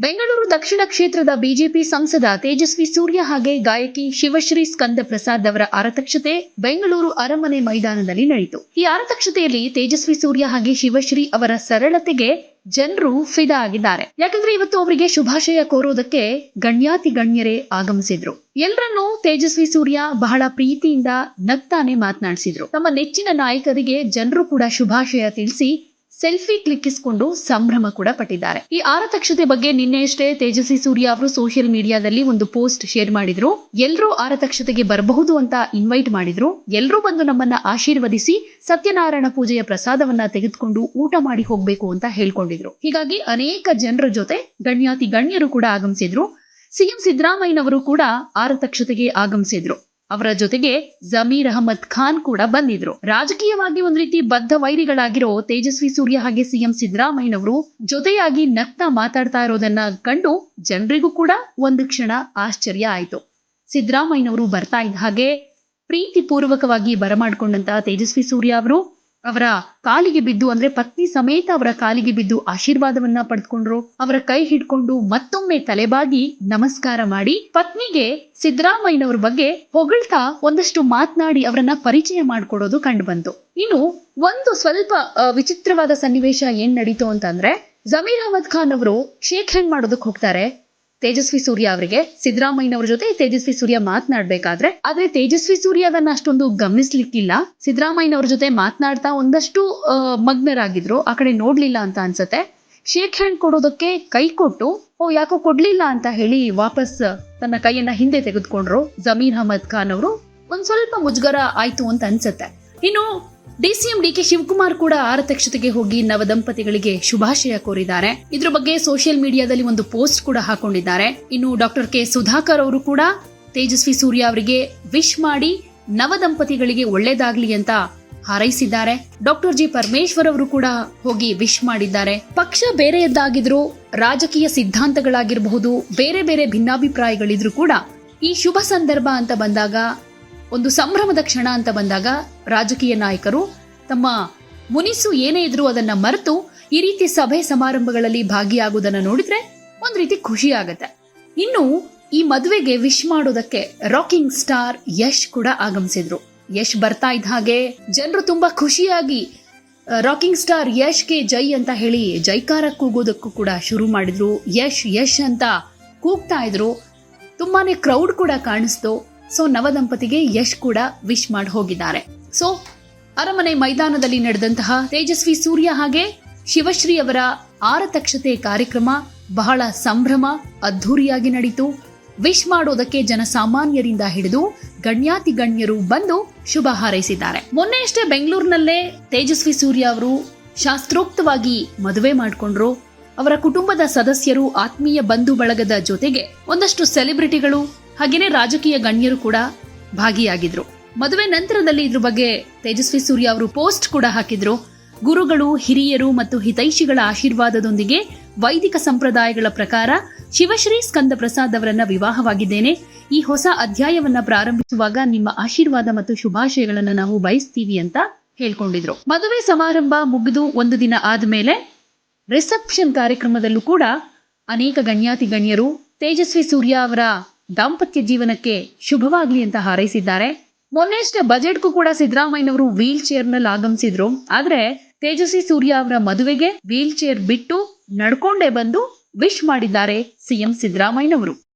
ಬೆಂಗಳೂರು ದಕ್ಷಿಣ ಕ್ಷೇತ್ರದ ಬಿಜೆಪಿ ಸಂಸದ ತೇಜಸ್ವಿ ಸೂರ್ಯ ಹಾಗೆ ಗಾಯಕಿ ಶಿವಶ್ರೀ ಸ್ಕಂದ ಪ್ರಸಾದ್ ಅವರ ಆರತಕ್ಷತೆ ಬೆಂಗಳೂರು ಅರಮನೆ ಮೈದಾನದಲ್ಲಿ ನಡೆಯಿತು. ಈ ಆರತಕ್ಷತೆಯಲ್ಲಿ ತೇಜಸ್ವಿ ಸೂರ್ಯ ಹಾಗೆ ಶಿವಶ್ರೀ ಅವರ ಸರಳತೆಗೆ ಜನರು ಫಿದಾ ಆಗಿದ್ದಾರೆ. ಯಾಕಂದ್ರೆ ಇವತ್ತು ಅವರಿಗೆ ಶುಭಾಶಯ ಕೋರೋದಕ್ಕೆ ಗಣ್ಯಾತಿ ಗಣ್ಯರೇ ಆಗಮಿಸಿದ್ರು. ಎಲ್ಲರನ್ನೂ ತೇಜಸ್ವಿ ಸೂರ್ಯ ಬಹಳ ಪ್ರೀತಿಯಿಂದ ನಗ್ತಾನೆ ಮಾತನಾಡಿಸಿದ್ರು. ತಮ್ಮ ನೆಚ್ಚಿನ ನಾಯಕರಿಗೆ ಜನರು ಕೂಡ ಶುಭಾಶಯ ತಿಳಿಸಿ ಸೆಲ್ಫಿ ಕ್ಲಿಕ್ಕಿಸಿಕೊಂಡು ಸಂಭ್ರಮ ಕೂಡ ಪಟ್ಟಿದ್ದಾರೆ. ಈ ಆರತಕ್ಷತೆ ಬಗ್ಗೆ ನಿನ್ನೆಯಷ್ಟೇ ತೇಜಸ್ವಿ ಸೂರ್ಯ ಅವರು ಸೋಷಿಯಲ್ ಮೀಡಿಯಾದಲ್ಲಿ ಒಂದು ಪೋಸ್ಟ್ ಶೇರ್ ಮಾಡಿದ್ರು. ಎಲ್ಲರೂ ಆರತಕ್ಷತೆಗೆ ಬರಬಹುದು ಅಂತ ಇನ್ವೈಟ್ ಮಾಡಿದ್ರು. ಎಲ್ಲರೂ ಬಂದು ನಮ್ಮನ್ನ ಆಶೀರ್ವದಿಸಿ ಸತ್ಯನಾರಾಯಣ ಪೂಜೆಯ ಪ್ರಸಾದವನ್ನ ತೆಗೆದುಕೊಂಡು ಊಟ ಮಾಡಿ ಹೋಗ್ಬೇಕು ಅಂತ ಹೇಳ್ಕೊಂಡಿದ್ರು. ಹೀಗಾಗಿ ಅನೇಕ ಜನರ ಜೊತೆ ಗಣ್ಯಾತಿ ಗಣ್ಯರು ಕೂಡ ಆಗಮಿಸಿದ್ರು. ಸಿಎಂ ಸಿದ್ದರಾಮಯ್ಯನವರು ಕೂಡ ಆರತಕ್ಷತೆಗೆ ಆಗಮಿಸಿದ್ರು. ಅವರ ಜೊತೆಗೆ ಜಮೀರ್ ಅಹಮದ್ ಖಾನ್ ಕೂಡ ಬಂದಿದ್ರು. ರಾಜಕೀಯವಾಗಿ ಒಂದ್ ರೀತಿ ಬದ್ಧ ವೈರಿಗಳಾಗಿರೋ ತೇಜಸ್ವಿ ಸೂರ್ಯ ಹಾಗೆ ಸಿಎಂ ಸಿದ್ದರಾಮಯ್ಯನವರು ಜೊತೆಯಾಗಿ ನಗ್ತಾ ಮಾತಾಡ್ತಾ ಇರೋದನ್ನ ಕಂಡು ಜನರಿಗೂ ಕೂಡ ಒಂದು ಕ್ಷಣ ಆಶ್ಚರ್ಯ ಆಯಿತು. ಸಿದ್ದರಾಮಯ್ಯನವರು ಬರ್ತಾ ಇದ್ದ ಹಾಗೆ ಪ್ರೀತಿ ಪೂರ್ವಕವಾಗಿ ತೇಜಸ್ವಿ ಸೂರ್ಯ ಅವರು ಅವರ ಕಾಲಿಗೆ ಬಿದ್ದು ಅಂದ್ರೆ ಪತ್ನಿ ಸಮೇತ ಅವರ ಕಾಲಿಗೆ ಬಿದ್ದು ಆಶೀರ್ವಾದವನ್ನ ಪಡೆದುಕೊಂಡ್ರು ಅವರ ಕೈ ಹಿಡ್ಕೊಂಡು ಮತ್ತೊಮ್ಮೆ ತಲೆಬಾಗಿ ನಮಸ್ಕಾರ ಮಾಡಿ ಪತ್ನಿಗೆ ಸಿದ್ದರಾಮಯ್ಯನವ್ರ ಬಗ್ಗೆ ಹೊಗಳ್ತಾ ಒಂದಷ್ಟು ಮಾತನಾಡಿ ಅವರನ್ನ ಪರಿಚಯ ಮಾಡ್ಕೊಡೋದು ಕಂಡು ಬಂತು ಇನ್ನು ಒಂದು ಸ್ವಲ್ಪ ವಿಚಿತ್ರವಾದ ಸನ್ನಿವೇಶ ಏನ್ ನಡೀತು ಅಂತಂದ್ರೆ ಜಮೀರ್ ಅಹಮದ್ ಖಾನ್ ಅವರು ಶೇಖ್ ಹೆಂಗ್ ಮಾಡೋದಕ್ಕೆ ಹೋಗ್ತಾರೆ? ತೇಜಸ್ವಿ ಸೂರ್ಯ ಅವರಿಗೆ. ಸಿದ್ದರಾಮಯ್ಯನವರ ಜೊತೆ ತೇಜಸ್ವಿ ಸೂರ್ಯ ಮಾತನಾಡ್ಬೇಕಾದ್ರೆ. ಆದ್ರೆ ತೇಜಸ್ವಿ ಸೂರ್ಯ ಅದನ್ನ ಅಷ್ಟೊಂದು ಗಮನಿಸ್ಲಿಕ್ಕಿಲ್ಲ. ಸಿದ್ದರಾಮಯ್ಯನವ್ರ ಜೊತೆ ಮಾತನಾಡ್ತಾ ಒಂದಷ್ಟು ಮಗ್ನರಾಗಿದ್ರು. ಆ ಕಡೆ ನೋಡ್ಲಿಲ್ಲ ಅಂತ ಅನ್ಸತ್ತೆ. ಶೇಕ್ ಹ್ಯಾಂಡ್ ಕೊಡೋದಕ್ಕೆ ಕೈ ಕೊಟ್ಟು, ಓ, ಯಾಕೋ ಕೊಡ್ಲಿಲ್ಲ ಅಂತ ಹೇಳಿ ವಾಪಸ್ ತನ್ನ ಕೈಯನ್ನ ಹಿಂದೆ ತೆಗೆದುಕೊಂಡ್ರು. ಜಮೀರ್ ಅಹಮದ್ ಖಾನ್ ಅವರು. ಒಂದ್ ಸ್ವಲ್ಪ ಮುಜುಗರ ಆಯ್ತು ಅಂತ ಅನ್ಸತ್ತೆ. ಇನ್ನು ಡಿಸಿಎಂ ಡಿ ಕೆ ಶಿವಕುಮಾರ್ ಕೂಡ ಆರತಕ್ಷತೆಗೆ ಹೋಗಿ ನವದಂಪತಿಗಳಿಗೆ ಶುಭಾಶಯ ಕೋರಿದ್ದಾರೆ. ಇದ್ರ ಬಗ್ಗೆ ಸೋಷಿಯಲ್ ಮೀಡಿಯಾದಲ್ಲಿ ಒಂದು ಪೋಸ್ಟ್ ಕೂಡ ಹಾಕೊಂಡಿದ್ದಾರೆ. ಇನ್ನು ಡಾಕ್ಟರ್ ಕೆ ಸುಧಾಕರ್ ಅವರು ಕೂಡ ತೇಜಸ್ವಿ ಸೂರ್ಯ ಅವರಿಗೆ ವಿಶ್ ಮಾಡಿ ನವದಂಪತಿಗಳಿಗೆ ಒಳ್ಳೇದಾಗ್ಲಿ ಅಂತ ಹಾರೈಸಿದ್ದಾರೆ. ಡಾಕ್ಟರ್ ಜಿ ಪರಮೇಶ್ವರ್ ಅವರು ಕೂಡ ಹೋಗಿ ವಿಶ್ ಮಾಡಿದ್ದಾರೆ. ಪಕ್ಷ ಬೇರೆಯದ್ದಾಗಿದ್ರು ರಾಜಕೀಯ ಸಿದ್ಧಾಂತಗಳಾಗಿರಬಹುದು, ಬೇರೆ ಬೇರೆ ಭಿನ್ನಾಭಿಪ್ರಾಯಗಳಿದ್ರು ಕೂಡ ಈ ಶುಭ ಸಂದರ್ಭ ಅಂತ ಬಂದಾಗ ಒಂದು ಸಂಭ್ರಮದ ಕ್ಷಣ ಅಂತ ಬಂದಾಗ ರಾಜಕೀಯ ನಾಯಕರು ತಮ್ಮ ಮುನಿಸು ಏನೇ ಇದ್ರೂ ಅದನ್ನ ಮರೆತು ಈ ರೀತಿ ಸಭೆ ಸಮಾರಂಭಗಳಲ್ಲಿ ಭಾಗಿಯಾಗುವುದನ್ನ ನೋಡಿದ್ರೆ ಒಂದ್ ರೀತಿ ಖುಷಿ ಆಗತ್ತೆ. ಇನ್ನು ಈ ಮದುವೆಗೆ ವಿಶ್ ಮಾಡೋದಕ್ಕೆ ರಾಕಿಂಗ್ ಸ್ಟಾರ್ ಯಶ್ ಕೂಡ ಆಗಮಿಸಿದ್ರು. ಯಶ್ ಬರ್ತಾ ಇದ್ದ ಹಾಗೆ ಜನರು ತುಂಬಾ ಖುಷಿಯಾಗಿ ರಾಕಿಂಗ್ ಸ್ಟಾರ್ ಯಶ್ ಯಶ್ಗೆ ಜೈ ಅಂತ ಹೇಳಿ ಜೈಕಾರ ಕೂಗೋದಕ್ಕೂ ಕೂಡ ಶುರು ಮಾಡಿದ್ರು. ಯಶ್ ಯಶ್ ಅಂತ ಕೂಗ್ತಾ ಇದ್ರು. ತುಂಬಾನೇ ಕ್ರೌಡ್ ಕೂಡ ಕಾಣಿಸ್ತು. ಸೊ ನವದಂಪತಿಗೆ ಯಶ್ ಕೂಡ ವಿಶ್ ಮಾಡಿ ಹೋಗಿದ್ದಾರೆ. ಸೊ ಅರಮನೆ ಮೈದಾನದಲ್ಲಿ ನಡೆದಂತಹ ತೇಜಸ್ವಿ ಸೂರ್ಯ ಹಾಗೆ ಶಿವಶ್ರೀ ಅವರ ಆರತಕ್ಷತೆ ಕಾರ್ಯಕ್ರಮ ಬಹಳ ಸಂಭ್ರಮ, ಅದ್ಧೂರಿಯಾಗಿ ನಡೀತು. ವಿಶ್ ಮಾಡೋದಕ್ಕೆ ಜನಸಾಮಾನ್ಯರಿಂದ ಹಿಡಿದು ಗಣ್ಯಾತಿ ಗಣ್ಯರು ಬಂದು ಶುಭ ಹಾರೈಸಿದ್ದಾರೆ. ಮೊನ್ನೆಯಷ್ಟೇ ಬೆಂಗಳೂರಿನಲ್ಲೇ ತೇಜಸ್ವಿ ಸೂರ್ಯ ಅವರು ಶಾಸ್ತ್ರೋಕ್ತವಾಗಿ ಮದುವೆ ಮಾಡಿಕೊಂಡ್ರು. ಅವರ ಕುಟುಂಬದ ಸದಸ್ಯರು ಆತ್ಮೀಯ ಬಂಧು ಬಳಗದ ಜೊತೆಗೆ ಒಂದಷ್ಟು ಸೆಲೆಬ್ರಿಟಿಗಳು ಹಾಗೇನೆ ರಾಜಕೀಯ ಗಣ್ಯರು ಕೂಡ ಭಾಗಿಯಾಗಿದ್ರು. ಮದುವೆ ನಂತರದಲ್ಲಿ ಇದ್ರ ಬಗ್ಗೆ ತೇಜಸ್ವಿ ಸೂರ್ಯ ಅವರು ಪೋಸ್ಟ್ ಕೂಡ ಹಾಕಿದ್ರು. ಗುರುಗಳು, ಹಿರಿಯರು ಮತ್ತು ಹಿತೈಷಿಗಳ ಆಶೀರ್ವಾದದೊಂದಿಗೆ ವೈದಿಕ ಸಂಪ್ರದಾಯಗಳ ಪ್ರಕಾರ ಶಿವಶ್ರೀ ಸ್ಕಂದ ಪ್ರಸಾದ್ ಅವರನ್ನ ವಿವಾಹವಾಗಿದ್ದೇನೆ. ಈ ಹೊಸ ಅಧ್ಯಾಯವನ್ನ ಪ್ರಾರಂಭಿಸುವಾಗ ನಿಮ್ಮ ಆಶೀರ್ವಾದ ಮತ್ತು ಶುಭಾಶಯಗಳನ್ನು ನಾವು ಬಯಸ್ತೀವಿ ಅಂತ ಹೇಳ್ಕೊಂಡಿದ್ರು. ಮದುವೆ ಸಮಾರಂಭ ಮುಗಿದು ಒಂದು ದಿನ ಆದಮೇಲೆ ರಿಸೆಪ್ಷನ್ ಕಾರ್ಯಕ್ರಮದಲ್ಲೂ ಕೂಡ ಅನೇಕ ಗಣ್ಯಾತಿ ಗಣ್ಯರು ತೇಜಸ್ವಿ ಸೂರ್ಯ ಅವರ ದಾಂಪತ್ಯ ಜೀವನಕ್ಕೆ ಶುಭವಾಗ್ಲಿ ಅಂತ ಹಾರೈಸಿದ್ದಾರೆ. ಮೊನ್ನೆಷ್ಟೇ ಬಜೆಟ್ಗೂ ಕೂಡ ಸಿದ್ದರಾಮಯ್ಯನವರು ವೀಲ್ ಚೇರ್ನಲ್ಲಿ ಆಗಮಿಸಿದ್ರು. ಆದ್ರೆ ತೇಜಸ್ವಿ ಸೂರ್ಯ ಅವರ ಮದುವೆಗೆ ವೀಲ್ ಚೇರ್ ಬಿಟ್ಟು ನಡ್ಕೊಂಡೇ ಬಂದು ವಿಶ್ ಮಾಡಿದ್ದಾರೆ ಸಿಎಂ ಸಿದ್ದರಾಮಯ್ಯನವರು.